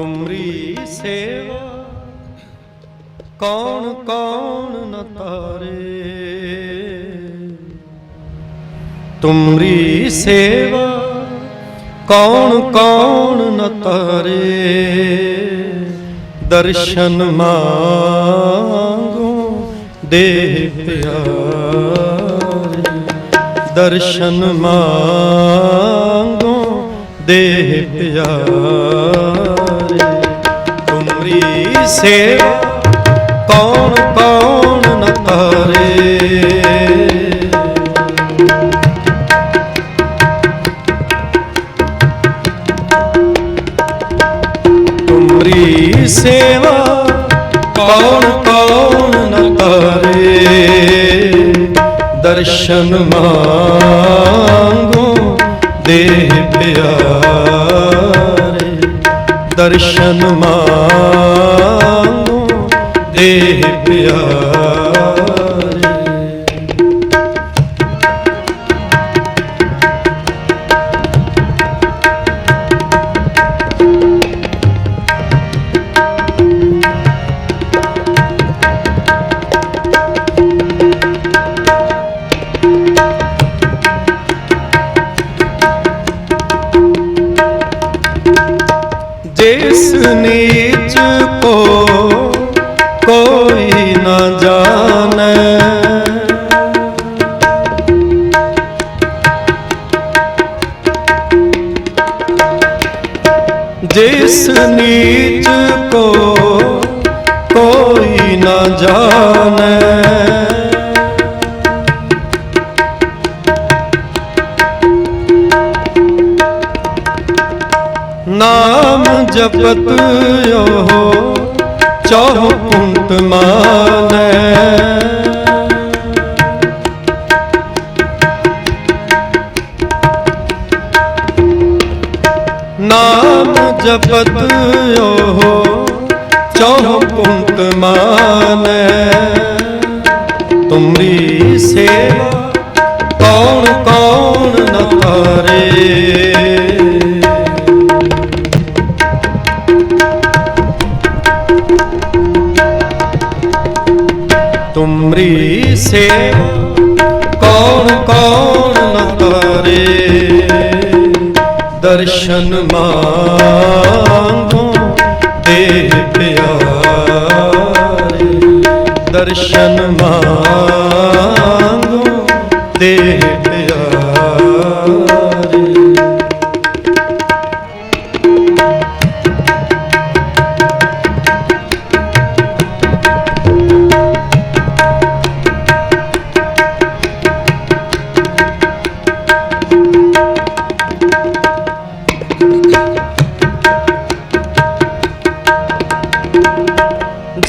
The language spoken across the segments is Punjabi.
ਤੁਮਰੀ ਸੇਵਾ। ਕੌਣ ਕੌਣ ਨ ਤਾਰੇ। ਤੁਮਰੀ ਸੇਵਾ। ਕੌਣ ਕੌਣ ਨ ਤਾਰੇ। ਦਰਸ਼ਨ ਮਾਂਗੋ ਦੇ ਪਿਆਰੇ। ਦਰਸ਼ਨ ਮਾਂਗੋ ਦੇਹ ਪਿਆਰੇ। ਤੁਮਰੀ ਸੇਵਾ ਕੌਣ ਕੌਣ ਨ ਤਾਰੇ? ਤੁਮਰੀ ਸੇਵਾ ਕੌਣ ਕੌਣ ਨ ਕਰੇ ਦਰਸ਼ਨ ਮਾਂਗੋ ਦੇਹ ਪਿਆਰੇ। ਦਰਸ਼ਨ ਮਾਂਗੋ ਦੇਹ ਪਿਆਰੇ। नीच को को ਨਾਮ ਜਪਤ ਓ ਚੌਹ ਕੁੰਟ ਮਾਨੈ। ਤੁਮਰੀ ਸੇਵਾ ਕੌਣ ਕੌਣ ਨ ਤਾਰੇ ਤੁਮਰੀ ਸੇਵਾ ਕੌਣ ਕੌਣ ਨ ਕਰੇ ਦਰਸ਼ਨ ਮਾਂਗੋ ਦੇਹ ਪਿਆਰੇ। ਦਰਸ਼ਨ ਮਾਂਗੋ ਦੇਹ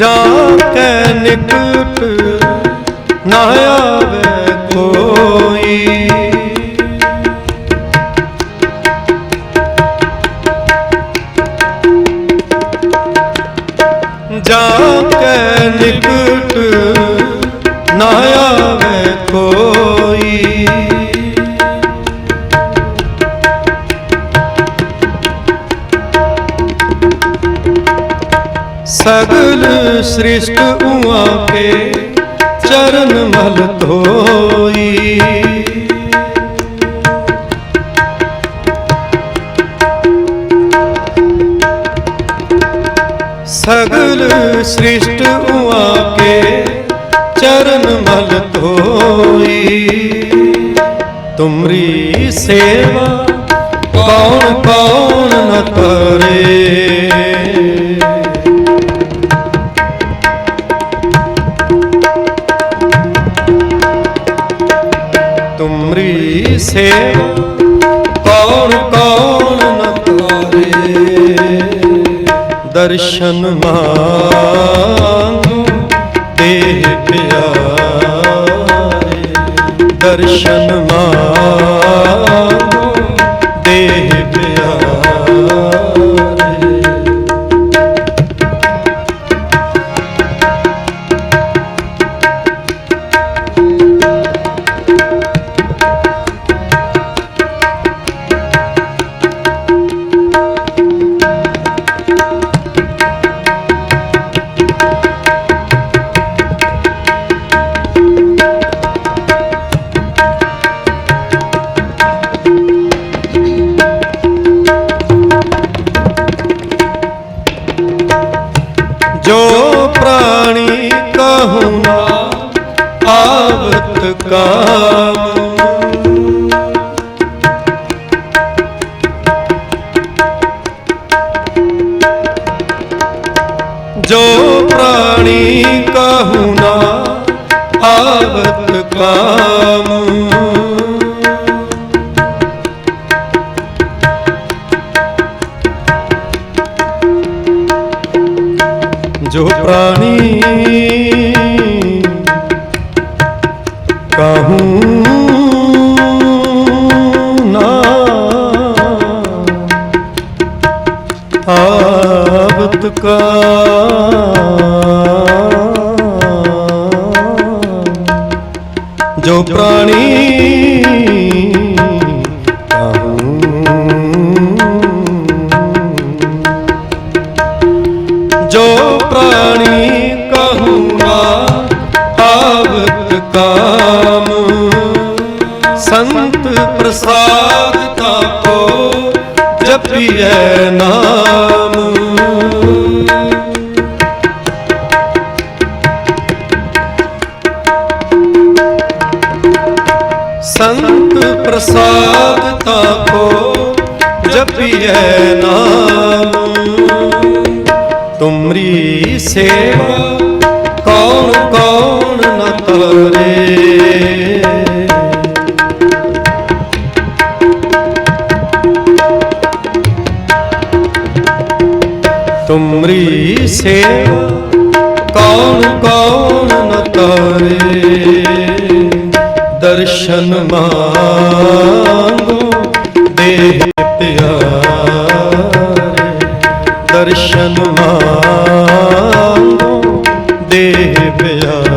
ਜਾ ਕੇ ਨਿਕਟ ਨਾ ਆਵੇ ਕੋਈ। ਜਾ ਕੇ ਨਿਕਟ ਸ੍ਰਿਸ਼ਟ ਉਆ ਕੇ ਚਰਨ ਮਲ ਧੋਈ। ਸਗਲ ਸ੍ਰਿਸ਼ਟ ਉਆ ਕੇ ਚਰਨ ਮਲ ਧੋਈ। ਤੁਮਰੀ ਸੇਵਾ ਕੌਣ ਕੌਣ ਨ ਕਰੇ? ਸੇਵਾ ਕੌਣ ਕੌਣ ਨ ਕਰੇ ਦਰਸ਼ਨ ਮਾਂਗੋ ਦੇਹ ਆਵਤ ਜੋ ਪ੍ਰਾਣੀ ਕਹੂੰ ਨਾ ਆਵਤ ਕਾ ਜੋ ਪ੍ਰਾਣੀ ਕਹੂੰ? ਜੋ ਪ੍ਰਾਣੀ ਕਹੂੰਗਾ ਆਵਤ ਕਾਮ। ਸੰਤ ਪ੍ਰਸਾਦ ਤਾਪੋ ਜਪੀਐ ਦਰਸ਼ਨ ਮੰਗੋ ਦੇਹ ਪਿਆਰੇ। ਦਰਸ਼ਨ ਮੰਗੋ ਦੇਹ ਪਿਆਰੇ।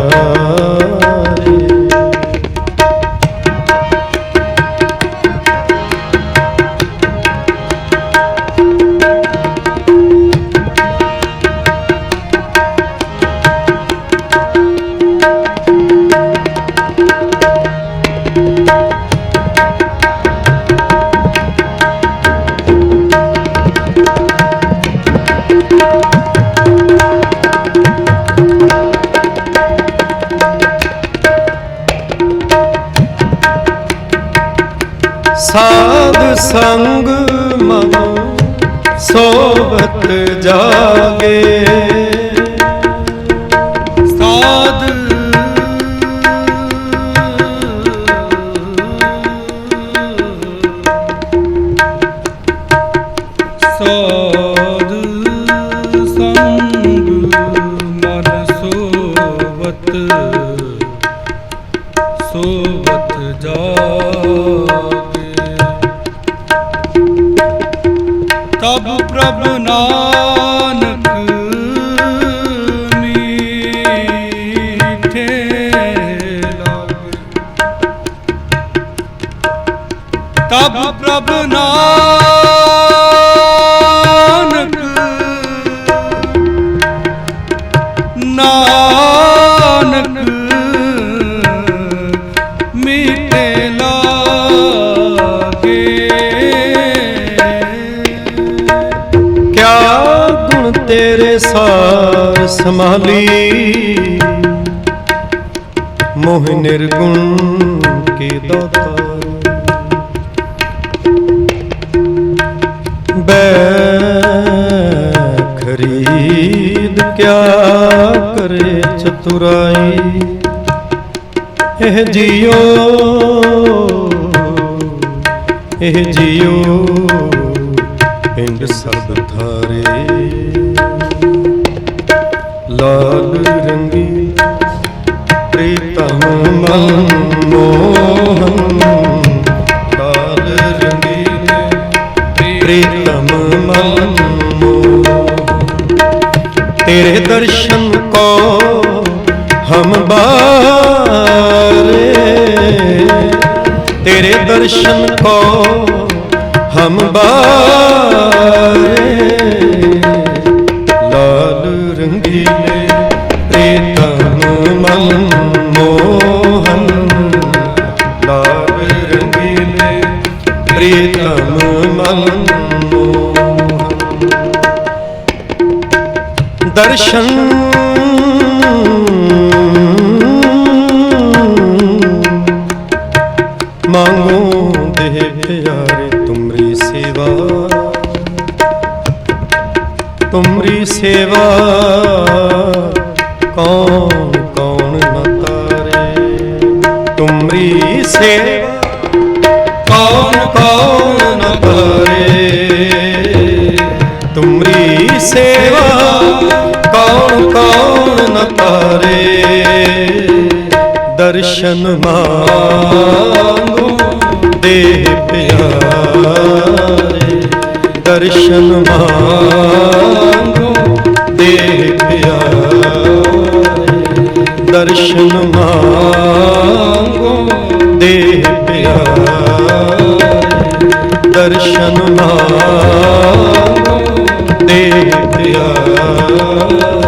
ਸਾਧ ਸੰਗ ਮਨ ਸੋਬਤ ਜਾਗੇ। ਸਾਧ ਸਾਧ ਸੰਗ ਮਨ ਸੋਵਤ ਸੋਵਤ ਜਾਗੇ। ਪ੍ਰਭ ਨਾਨਕ ਮੀਠੇ ਲਾਗੇ ਤਬ ਪ੍ਰਭ ਨਾਨਕ ਸਾਰ ਸੰਭਾਲੀ। ਮੋਹ ਨਿਰਗੁਣ ਕੀ ਦਾਤਾ। ਬੈ ਖਰੀਦ ਕਿਆ ਕਰੇ ਚਤੁਰਾਈ। ਇਹ ਜੀਓ ਇਹ ਜੀਓ ਪਿੰਡ ਸਭ ਥਾਰੇ ਲਾਲ ਰੰਗੀ ਪ੍ਰੀਤਮ ਮਨ ਮੋਹਨ। ਲਾਲ ਰੰਗੀ ਪ੍ਰੀਤਮ ਮਨ ਤੇਰੇ ਦਰਸ਼ਨ ਕੋ ਹਮ ਬਾਰੇ, ਤੇਰੇ ਦਰਸ਼ਨ ਕੋ ਹਮ ਬਾਰੇ। ਦਰਸ਼ਨ। ਮੰਗੋ ਦੇ ਪਿਆਰੇ ਤੁਮਰੀ ਸੇਵਾ। ਤੁਮਰੀ ਸੇਵਾ। ਕੌਣ ਕੌਣ ਨ ਤਾਰੇ। ਤੁਮਰੀ ਸੇਵਾ। ਕੌਣ ਕੌਣ ਨ ਤੁਮਰੀ ਸੇਵਾ। ਕੌਣ ਦਰਸ਼ਨ ਮਾਂਗੋ ਦੇਹ ਪਿਆਰੇ। ਦਰਸ਼ਨ ਮਾਂਗੋ ਦੇਹ ਪਿਆਰੇ। ਦਰਸ਼ਨ ਮਾਂਗੋ ਦੇਹ ਪਿਆਰੇ। ਦਰਸ਼ਨ ਮਾਂਗੋ ਦੇਹ ਪਿਆਰੇ।